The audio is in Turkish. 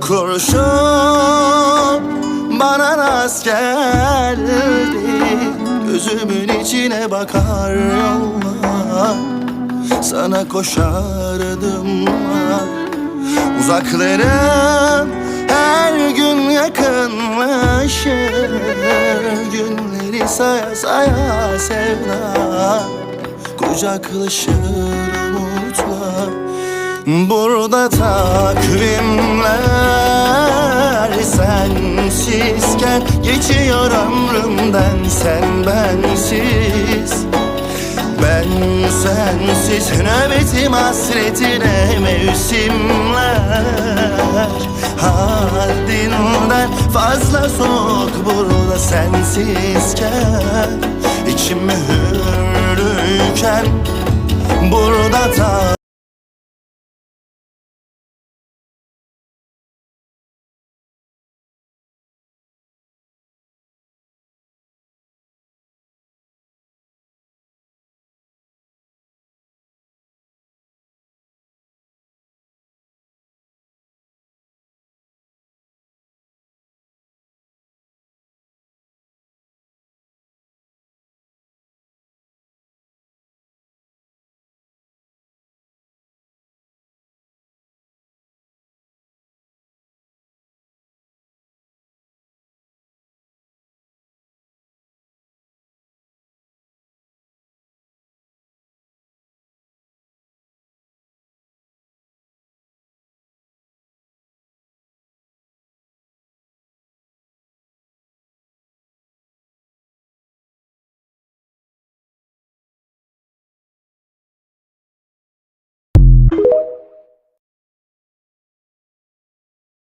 Kurşun bana rast geldi. Gözümün içine bakar yollar Sana koşardım. Uzakların her gün yakınlaşır Günleri saya saya sevda Kucaklaşır umutlar Burada takvimler sensizken Geçiyor ömrümden sen bensiz. Ben sensiz nöbetim hasretine mevsimler. Haddinden fazla soğuk burada sensizken İçim mühürlüyken Burada